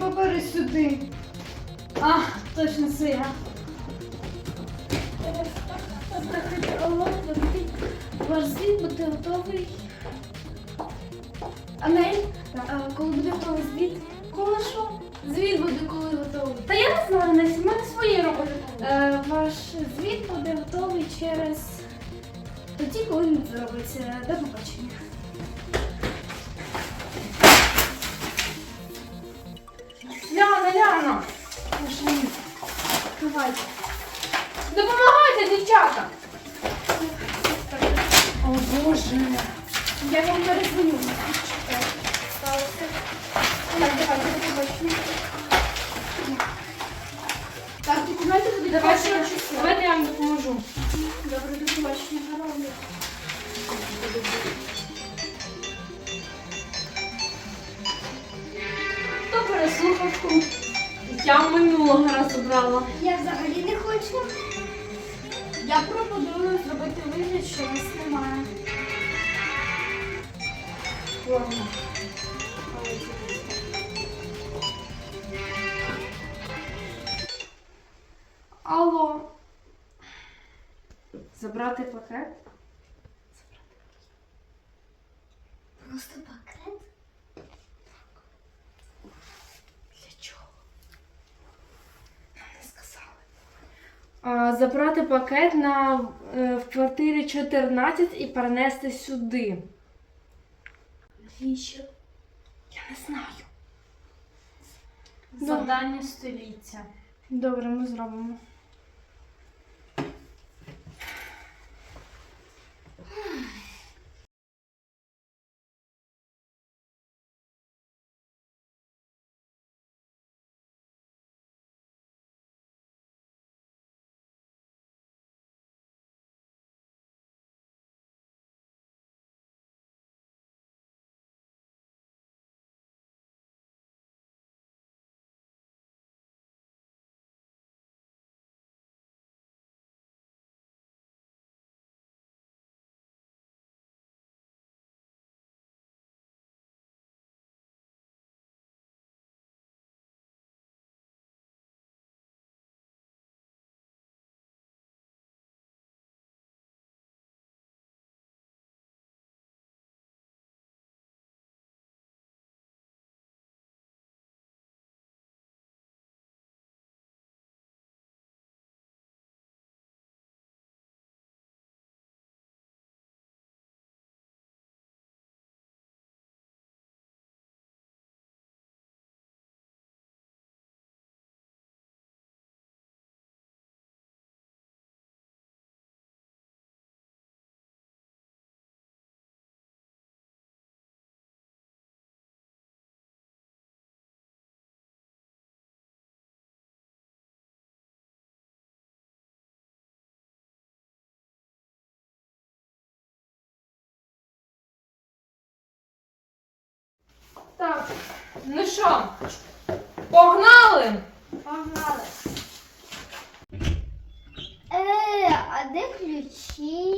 папери сюди. А, точно це я. Алло. Ваш звіт буде готовий. Анель, а, коли буде готовий звіт? Коли що? Звіт буде коли готовий. Та я не знаю, Настя, в мене свої роботи. Е, ваш звіт буде готовий через тоді, коли він зробиться. До побачення. Давайте. Допомагайте, дівчата! О Боже! Я вам перезвоню. Так, документи будуть Давайте, давайте я вам допоможу. Добре, до побачення. Дня. Хто переслухав тут? Я минулого разу брала. Я взагалі не хочу. Я пропоную зробити вигляд, що нас немає. Ладно. Алло. Забрати пакет? Просто пакет? Для чого? Нам не сказали. А, забрати пакет на, е, в квартирі 14 і перенести сюди. Навіщо? Я не знаю. Завдання століття. Добре, ми зробимо. Так, ну що, погнали? Погнали. Е, а де ключі?